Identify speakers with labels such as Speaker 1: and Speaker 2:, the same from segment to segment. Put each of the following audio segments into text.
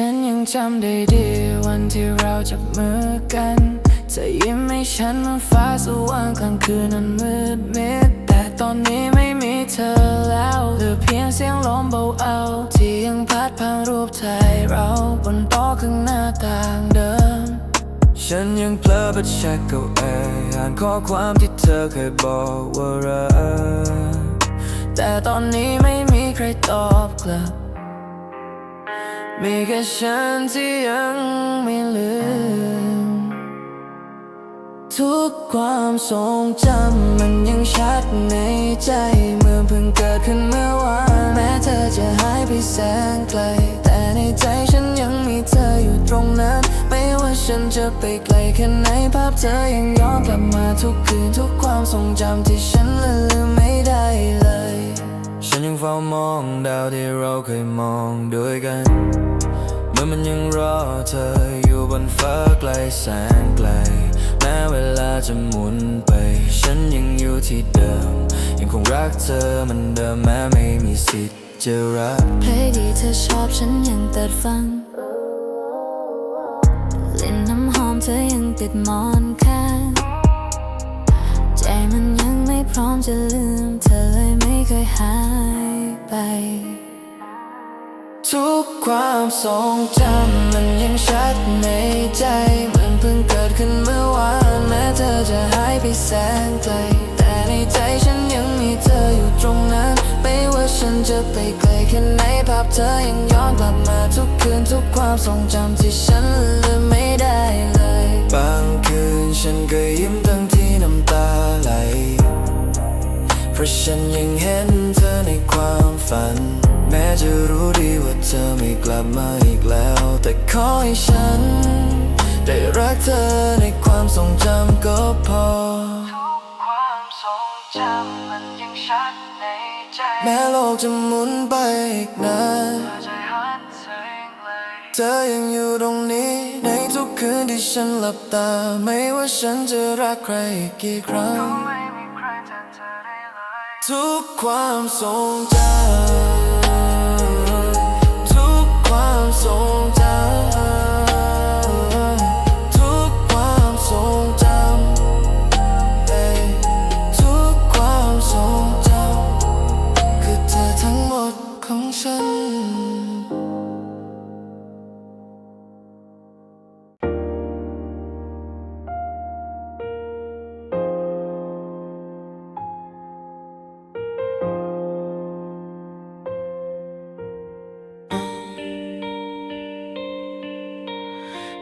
Speaker 1: ฉันยังจำได้ดีวันที่เราจับมือกันเธอยิ้มให้ฉันเมื่อฟ้าสว่างกลางคืนนั้นมืดมิดแต่ตอนนี้ไม่มีเธอแล้วเหลือเพียงเสียงลมเบาๆที่ยังพัดผ่านรูปถ่ายเราบนโต๊ะข้างหน้าต่างเดิม ฉันยังเพลอไปเช็คเอาเองอ่านข้อความที่เธอเคยบอกว่ารักแต่ตอนนี้ไม่มีใครตอบกลับ มีแค่ฉันที่ยังไม่ลืม ทุกความทรงจำมันยังชัดในใจ เมื่อเพิ่งเกิดขึ้นเมื่อวานแม้เธอจะหายไปแสนไกล แต่ในใจฉันยังมีเธออยู่ตรงนั้น ไม่ว่าฉันจะไปไกลแค่ไหนภาพเธอยังย้อนกลับมาทุกคืนทุกความทรงจำที่ฉันละลืมไม่ได้เลย ฉันยังเฝ้ามองดาวที่เราเคยมองด้วยกัน มื่อมันยังรอเธออยู่บนฟ้าไกลแสนไกล แม้เวลาจะหมุนไป ฉันยังอยู่ที่เดิม ยังคงรักเธอมันเดิมแม้ไม่มีสิทธิ์จะรัก
Speaker 2: เพลงที่เธอชอบฉันยังเปิดฟังกลิ่นน้ำหอมเธอยังติดมอนข้างใจมันยังไม่พร้อมจะลืม เธอเลยไม่เคยหายไป
Speaker 1: ทุกความทรงจำมันยังชัดในใจเหมือนเพิ่งเกิดขึ้นเมื่อวานแม้เธอจะหายไปแสนไกลแต่ในใจฉันยังมีเธออยู่ตรงนั้น ไม่ว่าฉันจะไปไกลแค่ไหนภาพเธอยังย้อนกลับมาทุกคืนทุกความทรงจำที่ฉันลืมไม่ได้เลย บางคืนฉันก็ยิ้มทั้งที่น้ำตาไหลเพราะฉันยังเห็นเธอในความฝัน จะรู้ดีว่าเธอไม่กลับมาอีกแล้ว แต่ขอให้ฉัน ได้รักเธอในความทรงจำก็พอความทรงจำมันยังชัดในใจ แม้โลกจะหมุนไปอีกนานเธอยังอยู่ตรงนี้ ในทุกคืนที่ฉันหลับตา ไม่ว่าฉันจะรักใครอีกกี่ครั้ง ทุกความทรงจำ ค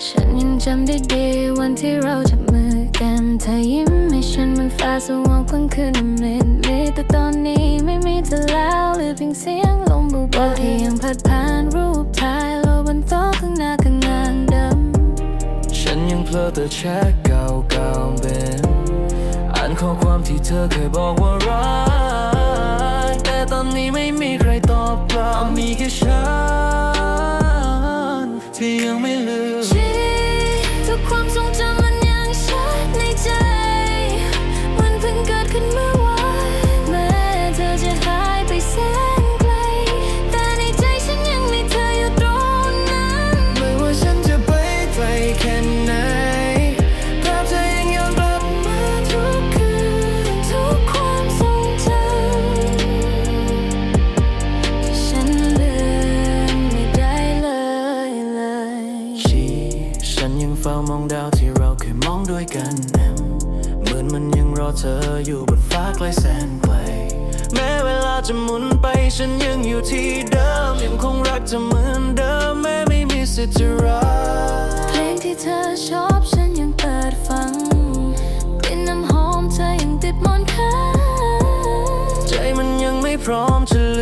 Speaker 1: ฉัน
Speaker 2: ยังจำได้ดีวันที่เราจับมือกันเธอยิ้มให้ฉันเหมันฟ้าสว่างกลางคืนมืดมิดแต่ตอนนี้ไม่มีเธอแล้วเหลือเพียงเสียงลมเบาๆที่ยังพัดผ่านรูปถ่ายเราบนโต๊ะข้างหน้าข้างงานเดิม
Speaker 1: ฉันยังเพลอแต่แชทเก่าๆเป็นอ่านข้อความที่เธอเคยบอกว่ารักแต่ตอนนี้ไม่มีใครตอบกลับมีแค่ฉันที่ยังไม่ลืม บ
Speaker 2: น
Speaker 1: ฟ้าไกลแสนไกล แม้เวลาจะหมุนไปฉันยังอยู่ที่เดิมยังคงรักเธอเหมือนเดิมแม้ไม่มีสิทธิ์จะรัก
Speaker 2: เพลงที่เธอชอบฉันยังเปิดฟังกลิ่นน้ำหอมเธอยังติดหมอนข้าง
Speaker 1: ใจมันยังไม่พร้อมจะ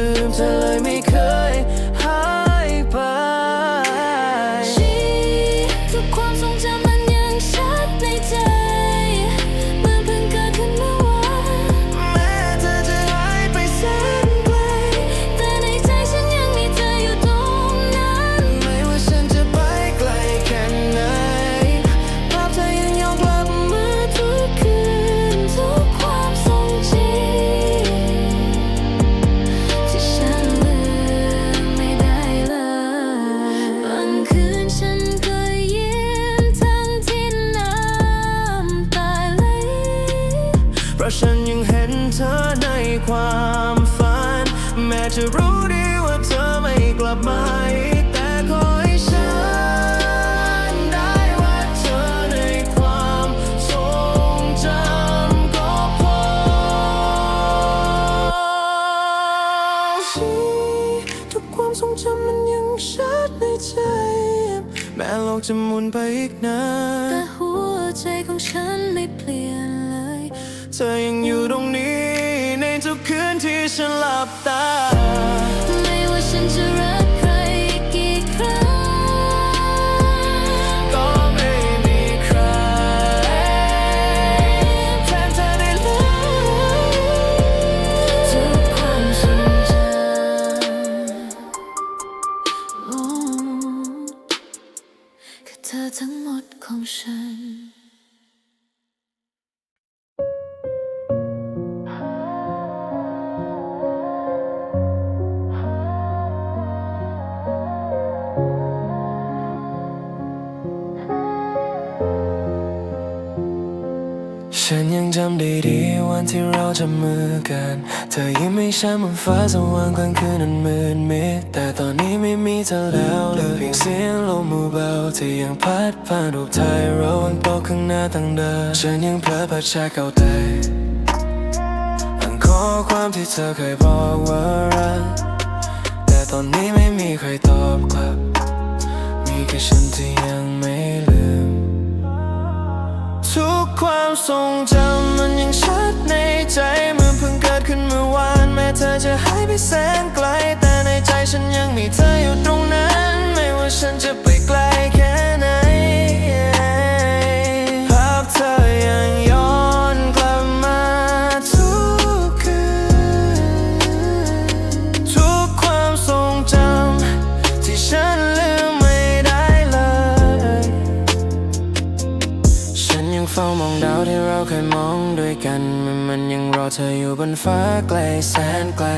Speaker 2: น
Speaker 1: ไป
Speaker 2: อี
Speaker 1: กนา
Speaker 2: แต่
Speaker 1: น
Speaker 2: หัวใจของฉันไม่เปลี่ยนเลย
Speaker 1: เธอยังอยู่ตรงนี้ในทุกคืนที่ฉันหลับตา
Speaker 2: ไม่ว่า จำ
Speaker 1: ได้ดีวันที่เราจับมือกัน เธอยิ้มให้ฉันบนฟ้าสว่างกลางคืนนั้นมืดมิดแต่ตอนนี้ไม่มีเธอแล้วเหลือเพียงเสียงลมเบาๆที่ยังพัดผ่านรูปถ่ายเราบนโต๊ะข้างหน้าตั้งเดิมฉันยังเพลอพัดชาเก่าแต่อ่านข้อความที่เธอเคยบอกว่ารักแต่ตอนนี้ไม่มีใครตอบกลับ มีแค่ฉันที่ยังไม่ลืม ทุกความทรงจำ หายไปแสนไกล แต่ในใจฉันยังมีเธออยู่ตรงนั้น ไม่ว่าฉันจะ นมันมันยังรอเธออยู่บนฟ้าไกลแสนไกล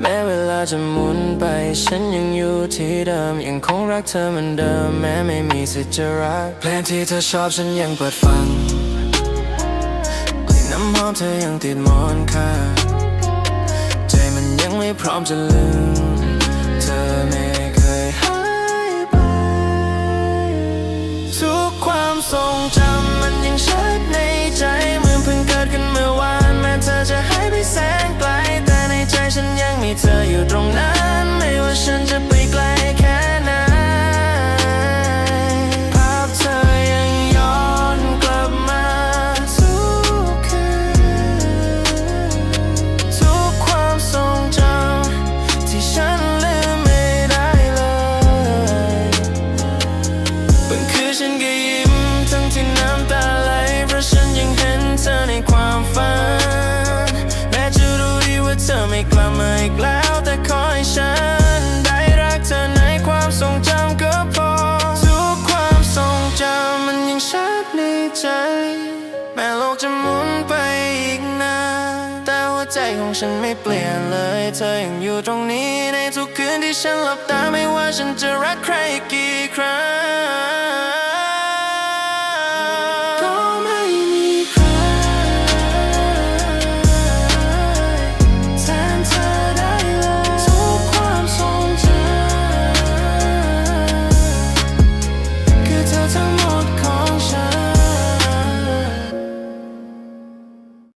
Speaker 1: แม้เวลาจะหมุนไป ฉันยังอยู่ที่เดิม ยังคงรักเธอเหมือนเดิม แม้ไม่มีสิทธิ์จะรัก เพลงที่เธอชอบฉันยังเปิดฟังกลิ่นน้ำหอมเธอยังติดมอนข้างใจมันยังไม่พร้อมจะลืม ในแม้โลกจะหมุนไปอีกนานแต่หัวใจของฉันไม่เปลี่ยนเลย เธอยังอยู่ตรงนี้ในทุกคืนที่ฉันหลับตาไม่ว่าฉันจะรักใครกี่ครั้ง